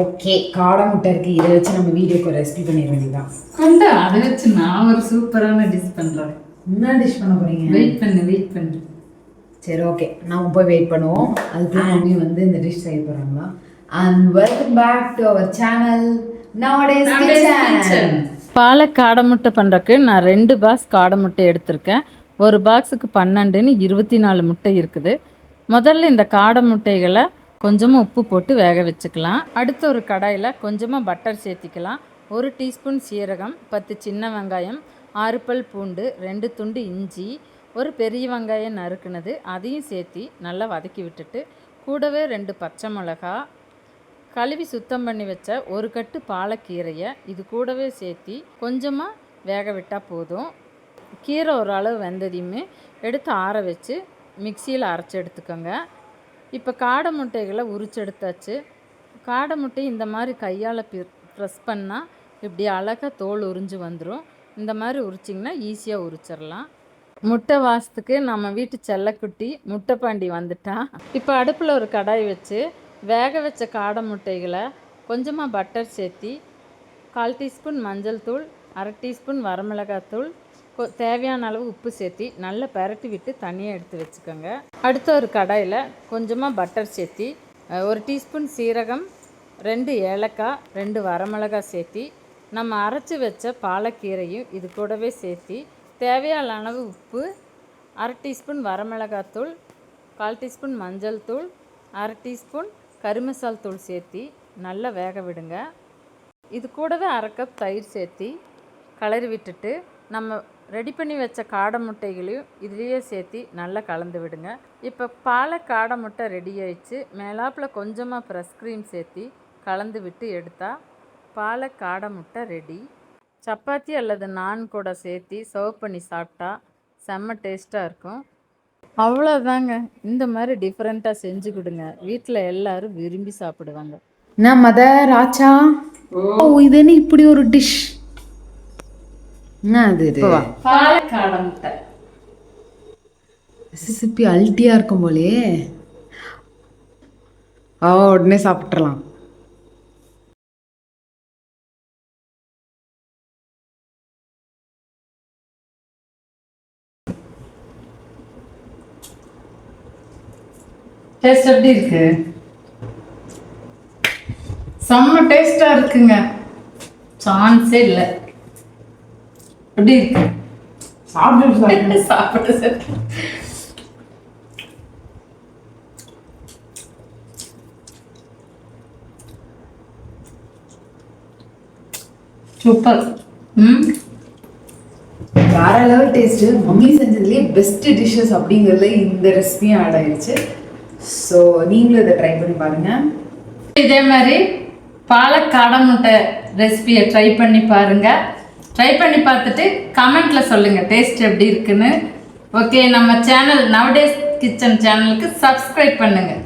Okay காடை முட்டை இருக்கு. இதை வச்சு நம்ம வீடியோக்கு ரெசிபி பண்ணிட வேண்டியதான் கொண்டு அதை வச்சு நான் ஒரு சூப்பரான டிஷ் பண்றேன். என்ன டிஷ் பண்ண போறீங்க? வெயிட் பண்ணு வெயிட் பண்ணு. சரி ஓகே நம்ம போய் வெயிட் பண்ணுவோம். அதுக்குள்ள மம்மி வந்து இந்த டிஷ் செய்ய போறாங்களா? And welcome back to our channel nowadays kitchen. பாலை காடை முட்டை பண்ணுறக்கு நான் ரெண்டு பாக்ஸ் காடை முட்டை எடுத்திருக்கேன். ஒரு பாக்ஸுக்கு பன்னெண்டுன்னு இருபத்தி நாலு முட்டை இருக்குது. முதல்ல இந்த காடை முட்டைகளை கொஞ்சமாக உப்பு போட்டு வேக வச்சுக்கலாம். அடுத்த ஒரு கடாயில் கொஞ்சமாக பட்டர் சேர்த்திக்கலாம். ஒரு டீஸ்பூன் சீரகம் பத்து சின்ன வெங்காயம் ஆறு பல் பூண்டு ரெண்டு துண்டு இஞ்சி ஒரு பெரிய வெங்காயம் நறுக்குனது அதையும் சேர்த்தி நல்லா வதக்கி விட்டுட்டு கூடவே ரெண்டு பச்சை மிளகா கழுவி சுத்தம் பண்ணி வச்ச ஒரு கட்டு பாலக்கீரையை இது கூடவே சேர்த்தி கொஞ்சமாக வேக விட்டால் போதும். கீரை ஒரு அளவு வெந்ததையுமே எடுத்து ஆற வச்சு மிக்சியில் அரைச்சி எடுத்துக்கோங்க. இப்போ காடை முட்டைகளை உரிச்சு எடுத்தாச்சு காடை முட்டை இந்த மாதிரி கையால் ப்ரெஸ் பண்ணால் இப்படி அழகாக தோல் உறிஞ்சு வந்துடும் இந்த மாதிரி உரிச்சிங்கன்னா ஈஸியாக உரிச்சிடலாம் முட்டை வாசத்துக்கு நம்ம வீட்டு செல்லக்குட்டி முட்டை பாண்டி வந்துட்டான் இப்போ அடுப்பில் ஒரு கடாய் வச்சு வேக வச்ச காடை முட்டைகளை கொஞ்சமாக பட்டர் சேர்த்தி கால் டீஸ்பூன் மஞ்சள் தூள் அரை டீஸ்பூன் வரமிளகாத்தூள் தூள் தேவையான அளவு உப்பு சேர்த்தி நல்லா பரட்டி விட்டு தனியாக எடுத்து வச்சுக்கோங்க. அடுத்த ஒரு கடாயில் கொஞ்சமாக பட்டர் சேர்த்தி ஒரு டீஸ்பூன் சீரகம் ரெண்டு ஏலக்காய் ரெண்டு வரமிளகாய் சேர்த்தி நம்ம அரைச்சி வச்ச பாலக்கீரையும் இது கூடவே சேர்த்தி தேவையான அளவு உப்பு அரை டீஸ்பூன் வரமிளகாத்தூள் கால் டீஸ்பூன் மஞ்சள் தூள் அரை டீஸ்பூன் கருமசால் தூள் சேர்த்தி நல்லா வேக விடுங்க. இது கூடவே அரை கப் தயிர் சேர்த்தி கலரி விட்டுட்டு நம்ம ரெடி பண்ணி வச்ச காடை முட்டைகளையும் இதுலேயே சேர்த்தி நல்லா கலந்து விடுங்க. இப்போ பாலை காடை முட்டை ரெடி ஆயிடுச்சு. மேலாப்பில் கொஞ்சமாக ப்ரெஸ் க்ரீம் சேர்த்தி கலந்து விட்டு எடுத்தால் பாலை காடை முட்டை ரெடி சப்பாத்தி அல்லது நான் கூட சேர்த்தி சர்வ் பண்ணி சாப்பிட்டா செம்ம டேஸ்ட்டாக இருக்கும். அவ்வளோதாங்க இந்த மாதிரி டிஃப்ரெண்ட்டாக செஞ்சு கொடுங்க. வீட்டில் எல்லாரும் விரும்பி சாப்பிடுவாங்க. என்ன மதர் ஆச்சா ஓ. இது என்ன இப்படி ஒரு டிஷ் பாலக்காடை முட்டை ரெசிபி அல்ட்டியா இருக்கும் போலே ஓ உடனே சாப்பிட்றலாம் டேஸ்ட் எப்படி இருக்கு செம்ம டேஸ்டாக இருக்குங்க சான்ஸே இல்லை எப்படி இருக்கு? சாப்பிட்டு சாப்பிட சார்? சூப்பர். ம்? வேற லெவல் டேஸ்ட் மம்மி செஞ்சதுலேயே பெஸ்ட் டிஷ்ஷஸ் அப்படிங்கிறதுல இந்த ரெசிபியும் ஆட் ஆயிடுச்சு ஸோ நீங்களும் இதை ட்ரை பண்ணி பாருங்க. இதே மாதிரி பாலக்காடை முட்டை ரெசிபியை ட்ரை பண்ணி பாருங்க. ட்ரை பண்ணி பார்த்துட்டு கமெண்ட்ல சொல்லுங்க டேஸ்ட் எப்படி இருக்குன்னு. ஓகே நம்ம சேனல் நவடேஸ் கிச்சன் சேனலுக்கு சப்ஸ்கிரைப் பண்ணுங்கள்